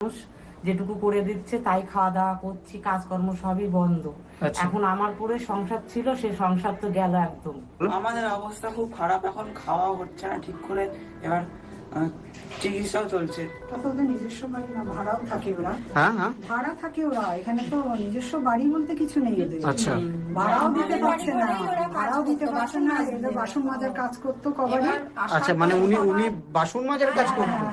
মানুষ যেটুকু করে দিচ্ছে তাই খাওয়া দাওয়া করছি কাজকর্ম সবই বন্ধ। আচ্ছা। এখন আমার পুরো সংসার ছিল সে সংসার তো গেল একদম। আমাদের অবস্থা খুব খারাপ এখন খাওয়া হচ্ছে না ঠিক করে। এবার চিকিৎসাও চলছে। ওদের নিজস্ব বাড়ি না ভাড়াও থাকে ওরা। হ্যাঁ হ্যাঁ। ভাড়া থাকে ওরা এখানে তো নিজস্ব বাড়ি বলতে কিছু নেই ওদের। আচ্ছা। ভাড়াও দিতে পারছে না ভাড়াও দিতে পারছে না এদের বাসন মাজার কাজ করতো কবাডি। আচ্ছা মানে উনি উনি বাসন মাজার কাজ করতেন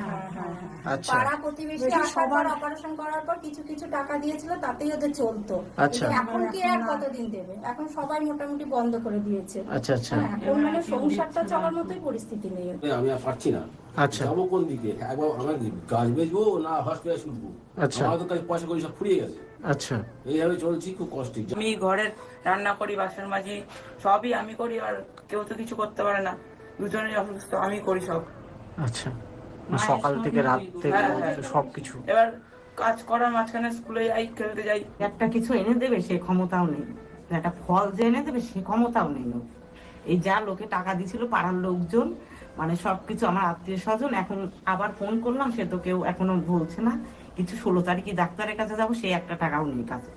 আচ্ছা। পাড়া প্রতিবেশী আসার পর অপারেশন করার পর কিছু কিছু টাকা দিয়েছিল তাতেই ওদের চলতো। আচ্ছা। এখন কি আর কতদিন দেবে? এখন সবাই মোটামুটি বন্ধ করে দিয়েছে। আচ্ছা আচ্ছা। হ্যাঁ, এখন মানে সংসারটা চলার মতোই পরিস্থিতি নেই আমি আর পারছি না। আচ্ছা। যাব কোন দিকে? একবার আমার গাছ বেচবো না হসপিটালে ছুটবো আচ্ছা। আমার তো কাছে পয়সা করি সব ফুরিয়ে গেছে। আচ্ছা। এইভাবে চলছি খুব কষ্টে। আমি ঘরের রান্না করি বাসন মাজি সবই আমি করি আর কেউ তো কিছু করতে পারে না। দুজনেই অসুস্থ আমি করি সব। আচ্ছা। সকাল থেকে রাত থেকে হ্যাঁ, হ্যাঁ। সবকিছু। এবার কাজ করার মাঝখানে স্কুলে যাই খেলতে যাই। একটা কিছু এনে দেবে সে ক্ষমতাও নেই। একটা ফল যে এনে দেবে সে ক্ষমতাও নেই। এই যা লোকে টাকা দিছিল পাড়ার লোকজন মানে সবকিছু আমার আত্মীয় স্বজন এখন আবার ফোন করলাম সে তো কেউ এখনও বলছে না। কিছু ষোলো তারিখে ডাক্তারের কাছে যাব সে একটা টাকাও নেই কাছে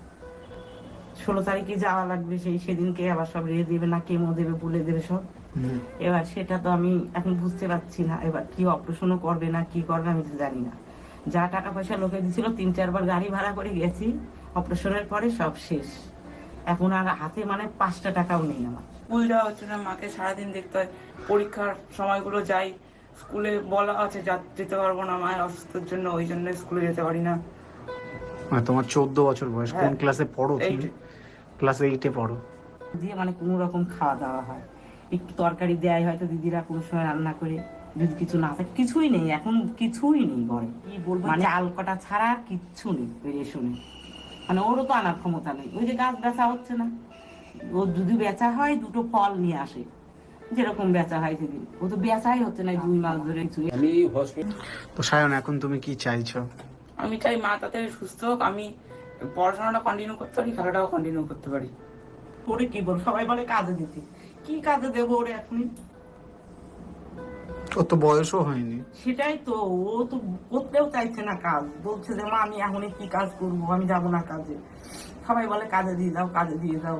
ষোলো তারিখে যাওয়া লাগবে সেই সেদিনকে আবার সব রেয়ে দেবে না কেমো দেবে বলে দেবে সব। এবার সেটা তো আমি এখন বুঝতে পারছি না এবার কি অপারেশনও করবে না কি করবে আমি তো জানি না। যা টাকা পয়সা লোকে দিছিল তিন চারবার গাড়ি ভাড়া করে গেছি অপারেশনের পরে সব শেষ। এখন আর হাতে মানে পাঁচটা টাকাও নেই আমার। স্কুল যাওয়া হচ্ছে না মাকে সারাদিন দেখতে হয় পরীক্ষার সময়গুলো যাই স্কুলে বলা আছে যা- যেতে পারব না মায়ের অসুস্থের জন্য ওই জন্য স্কুলে যেতে পারি না। মানে তোমার চোদ্দ বছর বয়স কোন হ্যাঁ। ক্লাসে পড়ো তুমি. ক্লাস এইটে পড়ো। দিয়ে মানে কোনো রকম খাওয়া দাওয়া হয়। একটু তরকারি দেয় হয়তো দিদিরা কোনো সময় রান্না করে। যদি কিছু না থাকে কিছুই নেই এখন কিছুই নেই ঘরে। কি বলব মানে চাল কটা ছাড়া আর কিচ্ছু নেই ওই রেশনে। মানে ওরও তো আনার ক্ষমতা নেই। ওই যে গাছ বেচা হচ্ছে না। ও যদি বেচা হয় দুটো ফল নিয়ে আসে। যেরকম বেচা হয় সেদিন। ও তো বেচাই হচ্ছে না দুই মাস ধরে কিছু আমি তো সায়ন এখন তুমি কি চাইছো? আমি চাই মা তাতে সুস্থ হোক। আমি পড়াশোনাটা কন্টিনিউ করতে পারি খেলাটাও কন্টিনিউ করতে পারি। ওরে কি বল সবাই বলে কাজে দিতে। কি কাজে দেবো ওরে এখনই? ওর তো বয়সও হয়নি। সেটাই তো ও তো করতেও চাইছে না কাজ। বলছে যে মা আমি এখনই কি কাজ করব? আমি যাব না কাজে। সবাই বলে কাজে দিয়ে দাও কাজে দিয়ে দাও।